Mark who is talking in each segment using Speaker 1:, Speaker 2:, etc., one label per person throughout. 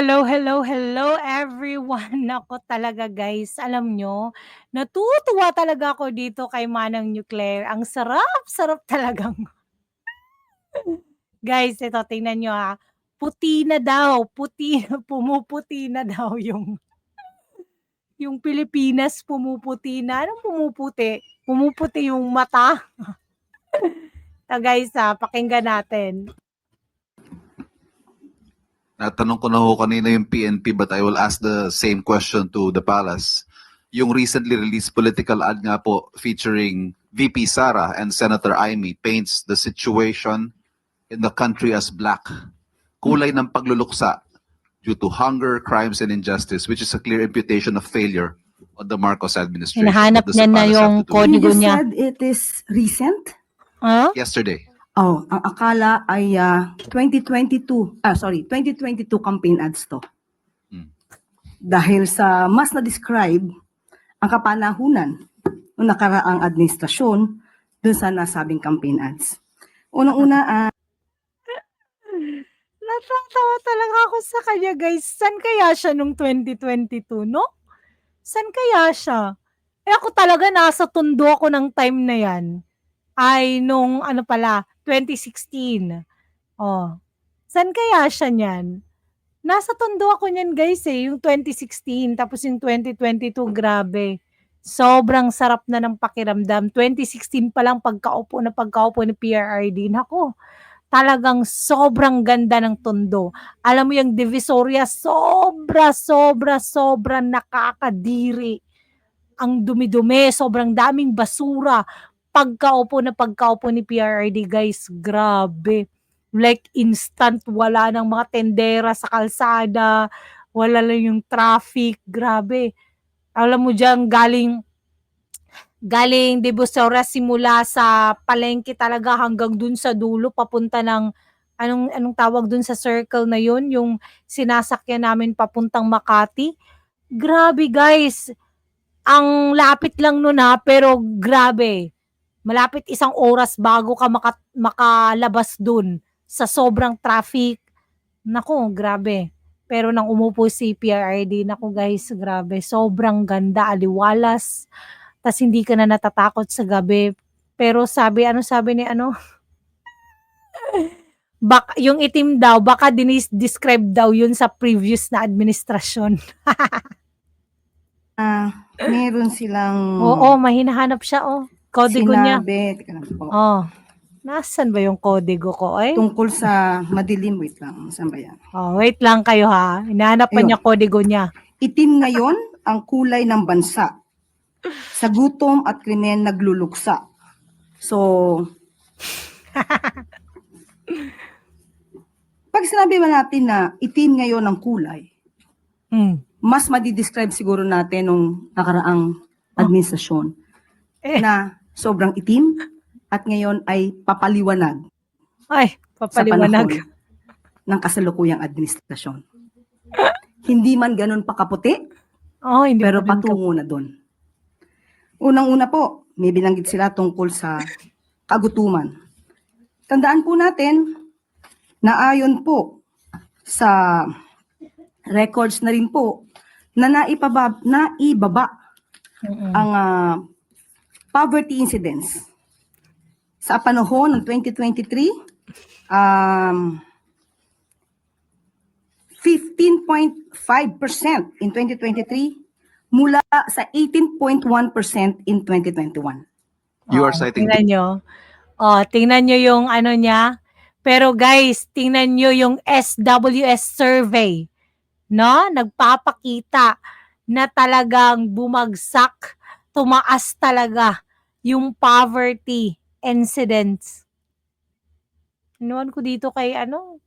Speaker 1: hello, hello, hello everyone. Naku talaga guys, alam nyo, natutuwa talaga ako dito kay Manang Nuclear. Ang sarap, sarap talagang. guys, ito tingnan nyo ha. Puti na daw, puti, pumuputi na daw yung yung Pilipinas pumuputi na. Anong pumuputi? Pumuputi yung mata. so guys ha, pakinggan natin.
Speaker 2: Natanong ko na ho kanina yung PNP but I will ask the same question to the palace. Yung recently released political ad nga po featuring VP Sara and Senator Amy paints the situation in the country as black. Kulay ng pagluluksa due to hunger, crimes, and injustice which is a clear imputation of failure on the Marcos administration.
Speaker 1: Hinahanap niya na yung.
Speaker 3: You
Speaker 1: Kodigo niya.
Speaker 3: said it is recent?
Speaker 1: Huh?
Speaker 2: Yesterday.
Speaker 3: Oh, ang akala ay ah, 2022, ah sorry, 2022 campaign ads to.
Speaker 2: Hmm.
Speaker 3: Dahil sa mas na-describe ang kapanahunan ng nakaraang administrasyon dun sa nasabing campaign ads. Unang-una, ah,
Speaker 1: Natatawa talaga ako sa kanya, guys. San kaya siya nung 2022, no? San kaya siya? Eh ako talaga nasa tundo ako ng time na yan. Ay nung ano pala, 2016. Oh. San kaya siya niyan? Nasa tundo ako niyan, guys, eh. Yung 2016, tapos yung 2022, grabe. Sobrang sarap na ng pakiramdam. 2016 pa lang pagkaupo na pagkaupo ni PRRD. Nako, talagang sobrang ganda ng tondo. Alam mo yung Divisoria, sobra, sobra, sobra nakakadiri. Ang dumi-dumi, sobrang daming basura. Pagkaupo na pagkaupo ni PRRD, guys, grabe. Like instant, wala ng mga tendera sa kalsada, wala lang yung traffic, grabe. Alam mo dyan, galing galing Divisoria simula sa palengke talaga hanggang dun sa dulo papunta ng anong anong tawag dun sa circle na yun? Yung sinasakyan namin papuntang Makati. Grabe guys. Ang lapit lang nun ha? Pero grabe malapit isang oras bago ka maka, makalabas dun sa sobrang traffic nako grabe pero nang umupo si PRRD nako guys grabe sobrang ganda aliwalas tas hindi ka na natatakot sa gabi. Pero sabi, ano sabi ni ano? Bak, yung itim daw, baka dinis-describe daw yun sa previous na administrasyon.
Speaker 3: ah, meron silang
Speaker 1: Oo, mahinahanap siya, oh. Kodigo niya.
Speaker 3: sinabi, teka lang po,
Speaker 1: Oh. Nasaan ba yung kodigo ko, eh?
Speaker 3: tungkol sa madilim, wait lang, saan ba yan?
Speaker 1: Oh, wait lang kayo ha. Hinahanap pa
Speaker 3: Ayun.
Speaker 1: niya kodigo niya.
Speaker 3: Itim ngayon ang kulay ng bansa. Sa gutom at krimen nagluluksa. So, pag sinabi ba natin na itim ngayon ang kulay,
Speaker 1: Hmm.
Speaker 3: mas madidescribe siguro natin nung nakaraang administrasyon
Speaker 1: Eh.
Speaker 3: na sobrang itim at ngayon ay papaliwanag
Speaker 1: Ay, papaliwanag.
Speaker 3: ng kasalukuyang administrasyon. Hindi man ganun pakaputi,
Speaker 1: Oh, hindi
Speaker 3: pero
Speaker 1: pa
Speaker 3: patungo na doon. Unang-una po, may binanggit sila tungkol sa kagutuman. Tandaan po natin na ayon po sa records na rin po na naipaba, naibaba
Speaker 1: Mm-mm.
Speaker 3: ang ah, poverty incidence. Sa panahon ng 2023, um, 15.5% in 2023 mula sa 18.1% in 2021.
Speaker 2: You are
Speaker 1: Oh,
Speaker 2: citing
Speaker 1: Tingnan nyo. Oh, tingnan nyo yung ano niya. Pero guys, tingnan nyo yung SWS survey. No? Nagpapakita na talagang bumagsak, tumaas talaga yung poverty incidents. Inuwan ko dito kay ano?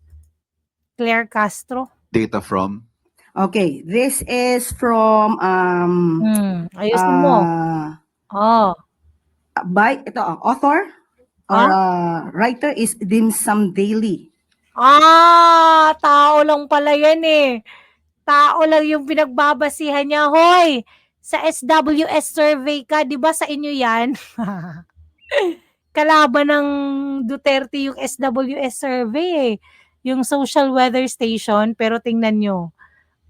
Speaker 1: Claire Castro.
Speaker 2: data from
Speaker 3: Okay, this is from um
Speaker 1: Hmm, ayusin mo.
Speaker 3: ah,
Speaker 1: Oh.
Speaker 3: by ito ah, author or ah, writer is Dim Sum Daily.
Speaker 1: Ah, tao lang pala yan eh. Tao lang yung pinagbabasihan niya. Hoy, sa SWS survey ka, di ba sa inyo yan? Kalaban ng Duterte yung SWS survey eh. Yung social weather station, pero tingnan nyo.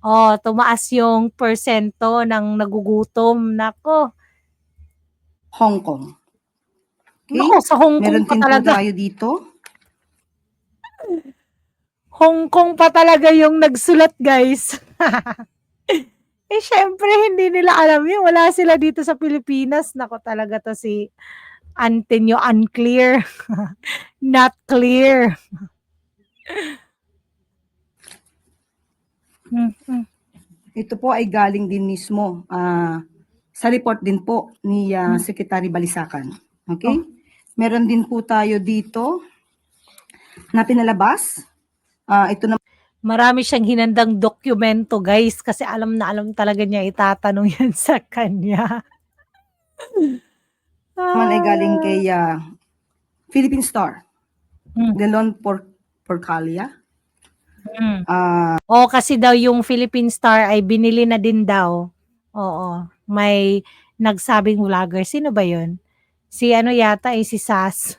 Speaker 1: Oh, tumaas yung persento ng nagugutom. Nako.
Speaker 3: Hong Kong. Okay?
Speaker 1: Nako, sa Hong Kong
Speaker 3: Meron
Speaker 1: pa talaga.
Speaker 3: tayo dito.
Speaker 1: Hong Kong pa talaga yung nagsulat, guys. eh, syempre, hindi nila alam yun. Wala sila dito sa Pilipinas. Nako talaga to si Antonio unclear. Not clear.
Speaker 3: Ito po ay galing din mismo ah, sa report din po ni
Speaker 1: Hmm.
Speaker 3: Secretary Balisacan. Okay? Meron din po tayo dito na pinalabas. Ah, ito na
Speaker 1: Marami siyang hinandang dokumento, guys, kasi alam na alam talaga niya itatanong yan sa kanya.
Speaker 3: naman ay galing kay ah, Philippine Star.
Speaker 1: Hmm.
Speaker 3: Galon Por Porcalia.
Speaker 1: Mm.
Speaker 3: Ah,
Speaker 1: Oo, kasi daw yung Philippine Star ay binili na din daw. Oo. May nagsabing vlogger. Sino ba yun? Si ano yata eh, si Sas.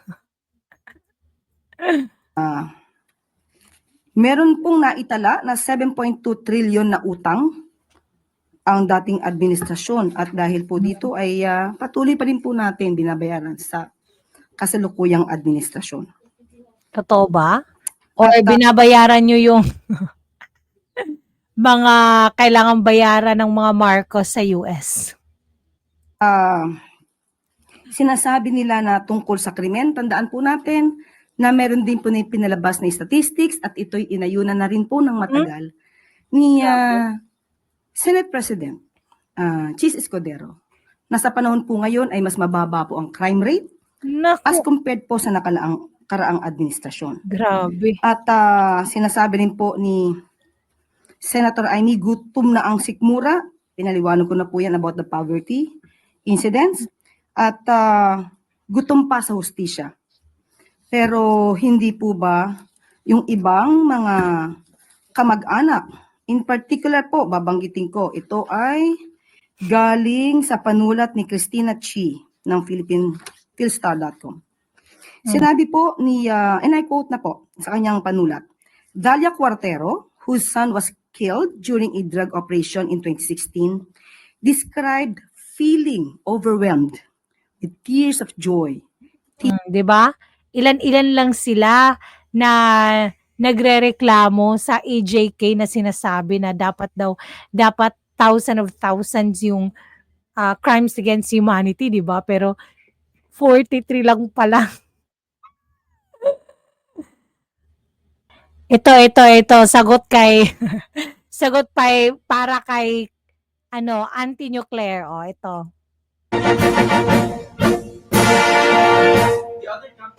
Speaker 3: ah, meron pong naitala na 7.2 trillion na utang ang dating administrasyon at dahil po dito ay ah, patuloy pa rin po natin binabayaran sa kasalukuyang administrasyon.
Speaker 1: Totoo ba? Or
Speaker 3: At,
Speaker 1: binabayaran nyo yung mga kailangan bayaran ng mga Marcos sa US?
Speaker 3: ah, sinasabi nila na tungkol sa krimen, tandaan po natin na meron din po na pinalabas na statistics at ito'y inayunan na rin po ng matagal ni ah, Senate President ah, Chis Escudero na sa panahon po ngayon ay mas mababa po ang crime rate as
Speaker 1: Naku,
Speaker 3: compared po sa nakalaang karaang administrasyon.
Speaker 1: grabe.
Speaker 3: At ah, sinasabi rin po ni Senator Amy, gutom na ang sikmura. Pinaliwanag ko na po yan about the poverty incidents. At ah, gutom pa sa hustisya. Pero hindi po ba yung ibang mga kamag-anak, in particular po, babanggitin ko, ito ay galing sa panulat ni Christina Chi ng Philippine Philstar.com. Sinabi po ni, ah, and I quote na po sa kanyang panulat, Dalia Cuartero, whose son was killed during a drug operation in 2016, described feeling overwhelmed with tears of joy.
Speaker 1: Mm, 'di ba? Ilan-ilan lang sila na nagrereklamo sa AJK na sinasabi na dapat daw dapat thousand of thousands yung ah, crimes against humanity, 'di ba? Pero 43 lang pala. ito, ito, ito, sagot kay sagot kay para kay ano, anti-nuclear oh, ito.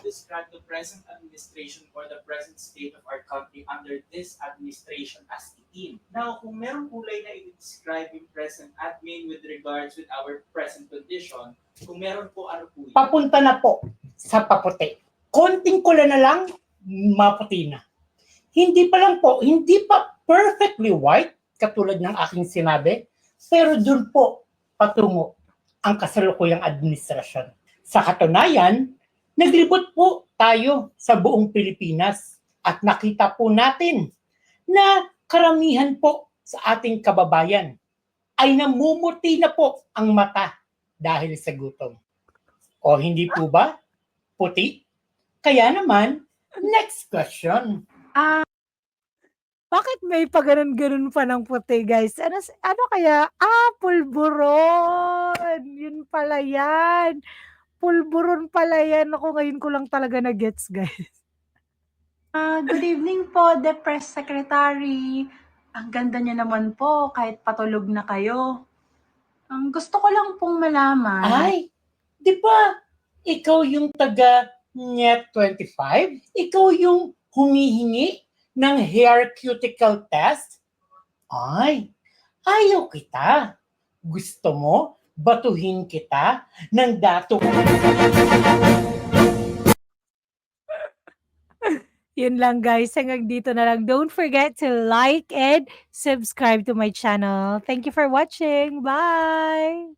Speaker 4: Described the present administration or the present state of our country under this administration as itim. Now, kung merong kulay na i-describe yung present admin with regards with our present condition, kung meron po ano po yun?
Speaker 5: papunta na po sa paputi. Konting kula na lang, maputi na. Hindi pa lang po, hindi pa perfectly white, katulad ng aking sinabi, pero dun po patungo ang kasalukuyang administrasyon. Sa katunayan, naglibot po tayo sa buong Pilipinas at nakita po natin na karamihan po sa ating kababayan ay namumuti na po ang mata dahil sa gutom. O hindi po ba? Puti? Kaya naman, next question.
Speaker 1: Bakit may pa ganun-ganun pa ng puti, guys? Ano, ano kaya? Ah, pulburon! Yun pala yan. Pulburon pala yan. Ako ngayon ko lang talaga na-gets, guys.
Speaker 6: Ah, good evening po, the press secretary. Ang ganda niya naman po, kahit patulog na kayo. Ang gusto ko lang pong malaman.
Speaker 5: Ay, di ba ikaw yung taga Net 25? Ikaw yung humihingi ng hair cuticle test? Ay, ayaw kita. Gusto mo batuhin kita ng dato
Speaker 1: Yun lang, guys. Hanggang dito na lang. Don't forget to like and subscribe to my channel. Thank you for watching. Bye!